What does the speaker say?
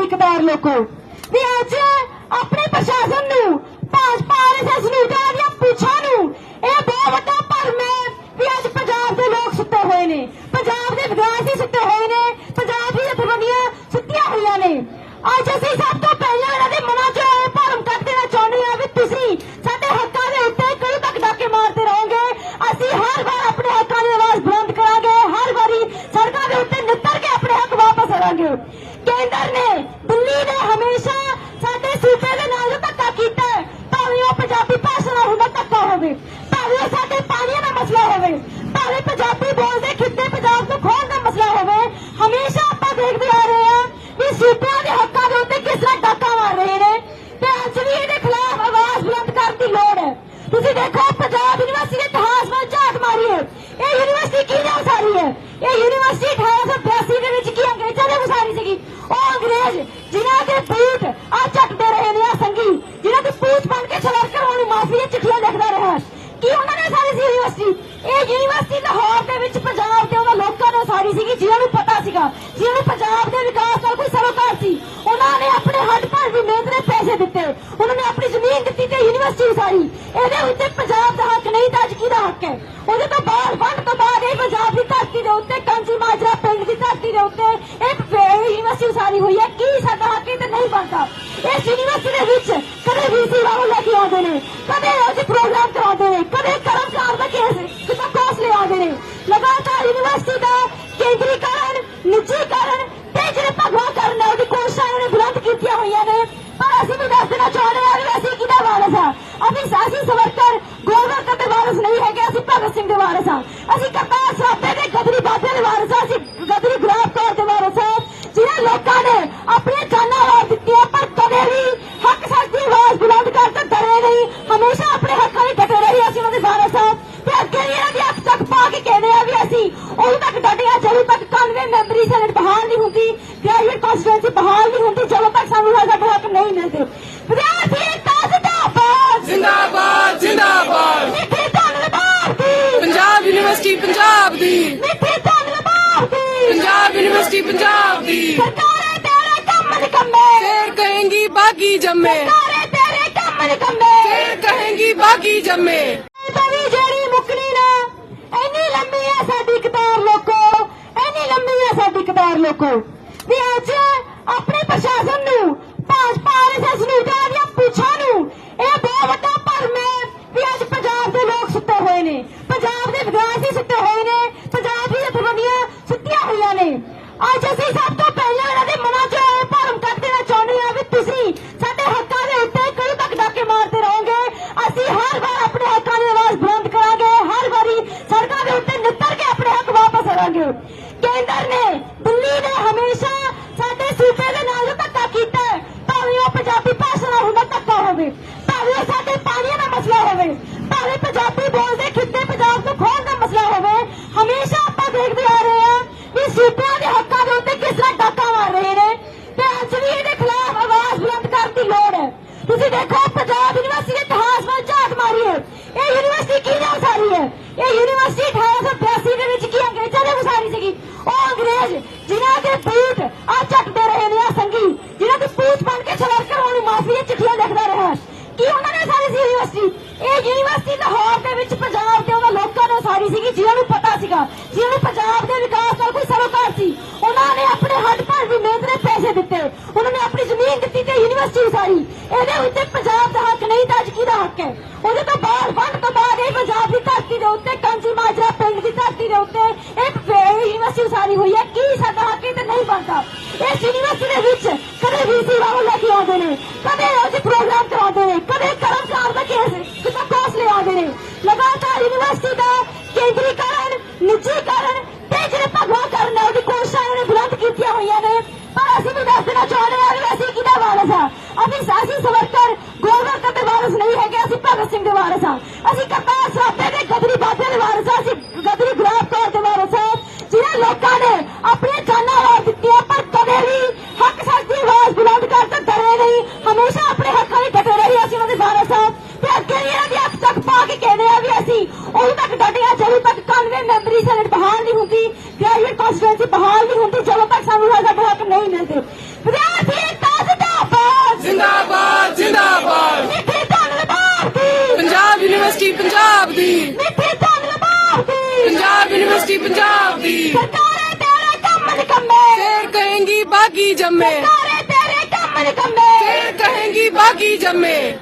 ਲੋਕੋ। ਵੀ ਅੱਜ ਆਪਣੇ ਪ੍ਰਸ਼ਾਸਨ ਨੂੰ, ਭਾਜਪਾ ਆਰਐਸਐਸ ਨੂੰ ਇਹਨਾਂ ਦੀਆਂ ਪੁੱਛਾਂ ਨੂੰ, ਇਹ ਬਹੁਤ ਵੱਡਾ ਭਰਮ ਹੈ ਵੀ ਅੱਜ ਪੰਜਾਬ ਦੇ ਲੋਕ ਸੁੱਤੇ ਹੋਏ ਨੇ। ਪੰਜਾਬ ਦੇ ਵਿਦਿਆਰਥੀ ਸੁੱਤੇ ਹੋਏ ਨੇ, ਪੰਜਾਬ ਦੀਆਂ ਜਥੇਬੰਦੀਆਂ ਸੁੱਤੀਆਂ ਹੋਈਆਂ ਨੇ। ਅੱਜ ਅਸੀਂ ਸਭ ਤੋਂ ਪਹਿਲਾਂ ਇਹਨਾਂ ਦੇ ਇਹ ਕੀ ਨਾਲ ਸਾਰੀ ਹੈ? ਇਹ ਯੂਨੀਵਰਸਿਟੀ 1882 ਦੇ ਵਿੱਚ ਕੀ ਅੰਗਰੇਜ਼ਾਂ ਨੇ ਵਸਾਰੀ ਸੀਗੀ? ਉਹ ਅੰਗਰੇਜ਼ ਜਿਨ੍ਹਾਂ ਦੇ ਬੂਟ ਆ ਚੱਕਦੇ ਰਹੇ ਨੇ, ਆ ਸੰਗੀ, ਜਿਨ੍ਹਾਂ ਦੀ ਪੂਛ ਬਣ ਕੇ ਸਵਰਕਰ ਉਹਨੂੰ ਮਾਫੀ ਚਿੱਠੀਆਂ ਲਿਖਦਾ ਰਿਹਾ। ਕੀ ਉਹਨਾਂ ਨੇ ਸਾਰੀ ਸੀ ਯੂਨੀਵਰਸਿਟੀ? ਇਹ ਯੂਨੀਵਰਸਿਟੀ ਲਾਹੌਰ ਦੇ ਵਿੱਚ ਪੰਜਾਬ ਦੇ ਉਹਨਾਂ ਲੋਕਾਂ ਨੇ ਸਾਰੀ ਸੀਗੀ, ਜਿਨ੍ਹਾਂ ਨੂੰ ਪਤਾ ਸੀਗਾ। ਜਿਨ੍ਹਾਂ ਨੂੰ ਪੰਜਾਬ ਦੇ ਵਿਕਾਸ ਨਾਲ ਕੋਈ ਸਰੋਕਾਰ ਸੀ, ਉਹਨਾਂ ਨੇ ਆਪਣੇ ਹੱਥ ਭਰ ਦੀ ਮਿਹਨਤ ਦੇ ਪੈਸੇ ਦਿੱਤੇ। ਉਹਨਾਂ ਨੇ ਆਪਣੀ ਜ਼ਮੀਨ ਦਿੱਤੀ ਤੇ ਯੂਨੀਵਰਸਿਟੀ ਸਾਰੀ ਇਹਦੇ ਉੱਤੇ ਤਾਂ ਉਹਦੇ ਤੋਂ ਬਾਅਦ ਵੰਡ ਤੋਂ ਬਾਅਦ ਇਹ ਪੰਜਾਬ ਦੀ ਧਰਤੀ ਦੇ ਉੱਤੇ ਕਾਂਜੀ ਮਾਜਰਾ ਪਿੰਡ ਦੀ ਧਰਤੀ ਦੇ ਉੱਤੇ ਇਹ ਯੂਨੀਵਰਸਿਟੀ ਸਾਰੀ ਹੋਈ ਹੈ। ਕੀ ਸਾਡਾ ਹੱਕ ਤੇ ਨਹੀਂ ਬਣਦਾ। ਇਸ ਯੂਨੀਵਰਸਿਟੀ ਦੇ ਵਿੱਚ ਕਦੇ ਵੀਸੀ ਵਾਲੋਂ ਲੈ ਕੇ ਆਉਂਦੇ ਨੇ, ਕਦੇ ਅੱਜ ਪ੍ਰੋਗਰਾਮ ਕਰਾਉਂਦੇ ਨੇ, ਕਦੇ ਕਰਮਚਾਰ ਦਾ ਕੇਸ ਕਿਤਾ ਕੋਸ ਲੈ ਆਉਂਦੇ ਨੇ। ਲਗਾਤਾਰ ਯੂਨੀਵਰਸਿਟੀ ਦਾ ਕੇਂਦਰੀਕਰਨ, ਨਿੱਜੀਕਰਨ ਤੇ ਜਿਹੜੇ ਭਗਵਾ ਕਰਨ ਉਹਦੀ ਕੋਸ਼ਿਸ਼ਾਂ ਇਹਨੇ ਬੁਲੰਦ ਕੀਤੀਆਂ ਹੋਈਆਂ ਨੇ। ਪਰ ਅਸੀਂ ਵੀ ਦੱਸ ਦੇਣਾ ਚਾਹੁੰਦੇ ਹਾਂ ਵੀ ਅਸੀਂ ਕਿਹਦਾ ਵਾਰਸ ਆ? ਅਸੀਂ ਸਾਸੀ ਸਵਰਕਰ ਗੋਰਵਰਕਰ ਦੇ ਵਾਰਸ ਨਹੀਂ ਹੈਗੇ ਅਸੀਂ ਭਗਤ ਸਿੰਘ ਦੇ ਵਾਰਸ ਆ ਅਸੀਂ ਕਰਤਾਰ ਸਰਾਭੇ ਦੇ ਗਦਰੀ ਬਾਬੇ ਦੇ ਵਾਰਸ ਆ ਅਸੀਂ ਗਦਰੀ ਗੁਲਾਬ ਕੌਰ ਦੇ ਵਾਰਸ ਆ ਜਿਨ੍ਹਾਂ ਲੋਕਾਂ ਨੇ ਆਪਣੀਆਂ ਜਾਨਾਂ ਵਾਰ ਦਿੱਤੀਆਂ, ਪਰ ਕਦੇ ਵੀ ਹੱਕ ਸੱਚ ਦੀ ਆਵਾਜ਼ ਬੁਲੰਦ ਕਰ ਤੇ ਡਰੇ ਨਹੀਂ। ਹਮੇਸ਼ਾ ਆਪਣੇ ਹੱਕਾਂ ਲਈ ਡਟੇ ਰਹੇ ਅਸੀਂ ਉਹਨਾਂ ਦੇ ਵਾਰਸ ਆ ਤੇ ਅੱਗੇ ਵੀ ਇਹਨਾਂ ਦੀ ਅੱਖ ਤੱਕ ਪਾ ਕੇ ਕਹਿੰਦੇ ਆ ਵੀ ਅਸੀਂ ਉਦੋਂ ਤੱਕ ਡਟੇ ਆ ਜਦੋਂ ਤੱਕ 91 ਮੈਂਬਰੀ ਸੈਨੇਟ ਬਹਾਲ ਨਹੀਂ ਹੁੰਦੀ ਗ੍ਰੈਜੂਏਟ ਕਨਸਟੀਟੂਐਂਸੀ ਬਹਾਲ ਨਹੀਂ ਹੁੰਦੀ ਪੰਜਾਬ ਦੀ। ਮਿੱਠੀ ਧੰਨ ਭਾਰਤੀ ਪੰਜਾਬ ਯੂਨੀਵਰਸਿਟੀ ਪੰਜਾਬ ਦੀ। ਸਰਕਾਰੇ ਤੇਰੇ ਕੰਮ। ਨਿਕੰਮੇ ਫੇਰ ਕਹੇਂਗੀ ਬਾਗੀ ਜੰਮੇ। ਸਰਕਾਰੇ ਤੇਰੇ ਕੰਮ। ਨਿਕੰਮੇ ਫੇਰ ਕਹੇਂਗੀ ਬਾਗੀ ਜੰਮੇ। ਤਵੀ ਜਿਹੜੀ ਮੁੱਕਣੀ ਨਾ ਇੰਨੀ ਲੰਮੀ ਹੈ ਸਾਡੀ ਕਤਾਰ ਲੋਕੋ ਇੰਨੀ ਲੰਮੀ ਹੈ ਸਾਡੀ ਕਤਾਰ ਲੋਕੋ। ਵੀ ਅੱਜ ਆਪਣੇ ਪ੍ਰਸ਼ਾਸਨ ਨੂੰ ਭਾਜਪਾ ਆਰਐਸਐਸ ਨੂੰ ਇਹਨਾਂ ਦੀਆਂ ਪੁੱਛਾਂ ਨੂੰ ਇਹ ਬਹੁਤ ਵੱਡਾ ਭਰਮ ਹੈ ਵੀ ਅੱਜ ਪੰਜਾਬ ਦੇ ਲੋਕ ਸੁੱਤੇ ਹੋਏ ਨੇ ਪੰਜਾਬ ਦੇ ਵਿਦਿਆਰਥੀ ਸੁੱਤੇ ਹੋਏ ਨੇ ਪੰਜਾਬ ਦੀਆਂ ਜਥੇਬੰਦੀਆਂ ਸੁੱਤੀਆਂ ਹੋਈਆਂ ਨੇ ਅੱਜ ਅਸੀਂ ਸਭ ਇਹ ਯੂਨੀਵਰਸਿਟੀ 1882 ਦੇ ਵਿੱਚ ਕੀ ਅੰਗਰੇਜ਼ਾਂ ਨੇ ਵਸਾਰੀ ਸੀਗੀ? ਉਹ ਅੰਗਰੇਜ਼ ਜਿਨ੍ਹਾਂ ਦੇ ਬੂਟ ਆ ਚੱਕਦੇ ਰਹੇ ਨੇ, ਆ ਸੰਗੀ, ਜਿਨ੍ਹਾਂ ਦੀ ਪੂਛ ਬਣ ਕੇ ਸਵਰਕਰ ਉਹਨੂੰ ਮਾਫੀ ਦੀਆਂ ਚਿੱਠੀਆਂ ਲਿਖਦਾ ਰਿਹਾ। ਕੀ ਉਹਨਾਂ ਨੇ ਸਾਰੀ ਸੀ ਯੂਨੀਵਰਸਿਟੀ ਇਹ ਯੂਨੀਵਰਸਿਟੀ ਲਾਹੌਰ ਦੇ ਵਿੱਚ ਪੰਜਾਬ ਦੇ ਉਹਨਾਂ ਲੋਕਾਂ ਨੇ ਸਾਰੀ ਸੀਗੀ, ਜਿਨ੍ਹਾਂ ਨੂੰ ਪਤਾ ਸੀਗਾ। ਜਿਨ੍ਹਾਂ ਨੂੰ ਪੰਜਾਬ ਦੇ ਵਿਕਾਸ ਨਾਲ ਕੋਈ ਸਰੋਕਾਰ ਸੀ। ਉਹਨਾਂ ਨੇ ਆਪਣੇ ਹੱਡ ਭਰ ਦੀ ਮਿਹਨਤ ਦੇ ਪੈਸੇ ਦਿੱਤੇ। ਉਹਨਾਂ ਨੇ ਆਪਣੀ ਜ਼ਮੀਨ ਦਿੱਤੀ ਤੇ ਯੂਨੀਵਰਸਿਟੀ ਸਾਰੀ ਇਹਦੇ ਉੱਤੇ ਪੰਜਾਬ ਦਾ ਹੱਕ ਨਹੀਂ, ਤਾਂ ਅੱਜ ਕਿਹਦਾ ਹੱਕ ਹੈ ਉਹਦੇ ਤੋਂ ਬਾਅਦ ਵੰਡ ਤੋਂ ਬਾਅਦ ਇਹ ਪੰਜਾਬ ਦੀ ਧਰਤੀ ਦੇ ਉੱਤੇ ਕਾਂਜੀ ਮਾਜਰਾ ਪਿੰਡ ਦੀ ਧਰਤੀ ਦੇ ਉੱਤੇ ਇਹ ਯੂਨੀਵਰਸਿਟੀ ਸਾਰੀ ਹੋਈ ਹੈ। ਕੀ ਸਾਡਾ ਹੱਕ ਇਹ ਨਹੀਂ ਬਣਦਾ। ਇਸ ਯੂਨੀਵਰਸਿਟੀ ਦੇ ਵਿੱਚ ਕਦੇ ਵੀਸੀ ਵਾਲੋਂ ਲੈ ਕੇ ਆਉਂਦੇ ਨੇ, ਕਦੇ ਅੱਜ ਪ੍ਰੋਗਰਾਮ ਕਰਾਉਂਦੇ ਨੇ, ਕਦੇ ਕਰਮਚਾਰ ਦਾ ਕੇਸ ਕਿਤਾ ਕੋਸ ਲੈ ਆਉਂਦੇ ਨੇ। ਲਗਾਤਾਰ ਯੂਨੀਵਰਸਿਟੀ ਦਾ ਕੇਂਦਰੀਕਰਨ, ਨਿੱਜੀਕਰਨ ਤੇ ਜਿਹੜੇ ਭਗਵਾ ਕਰਨ ਉਹਦੀ ਕੋਸ਼ਿਸ਼ਾਂ ਇਹਨੇ ਬੁਲੰਦ ਕੀਤੀਆਂ ਹੋਈਆਂ ਨੇ। ਪਰ ਅਸੀਂ ਵੀ ਦੱਸ ਦੇਣਾ ਚਾਹੁੰਦੇ ਹਾਂ ਵੀ ਅਸੀਂ ਕਿਹਦਾ ਵਾਰਸ ਆ ਅਸੀਂ ਸਾਸੀ ਸਵਰਕਰ ਗੋਰਵਰਕਰ ਦੇ ਵਾਰਸ ਨਹੀਂ ਹੈਗੇ, ਅਸੀਂ ਭਗਤ ਸਿੰਘ ਦੇ ਵਾਰਸ ਆ ਅਸੀਂ ਕਰਤਾਰ ਹੱਕ ਨਹੀਂ ਮਿਲਦੇ ਵਿਦਿਆਰਥੀ ਏਕਤਾ ਜ਼ਿੰਦਾਬਾਦ। ਜ਼ਿੰਦਾਬਾਦ ਜ਼ਿੰਦਾਬਾਦ। ਮਿੱਠੀ ਧੰਨ ਭਾਰਤੀ ਪੰਜਾਬ ਯੂਨੀਵਰਸਿਟੀ ਪੰਜਾਬ ਦੀ। ਮਿੱਠੀ ਧੰਨ ਭਾਰਤੀ ਪੰਜਾਬ ਯੂਨੀਵਰਸਿਟੀ ਪੰਜਾਬ ਦੀ। ਸਰਕਾਰੇ ਤੇਰੇ ਕੰਮ ਨਿਕੰਮੇ ਫੇਰ ਕਹੇਂਗੀ ਬਾਗੀ ਜੰਮੇ। ਸਰਕਾਰੇ ਤੇਰੇ ਕੰਮ ਨਿਕੰਮੇ ਫੇਰ ਕਹੇਂਗੀ ਬਾਗੀ ਜੰਮੇ।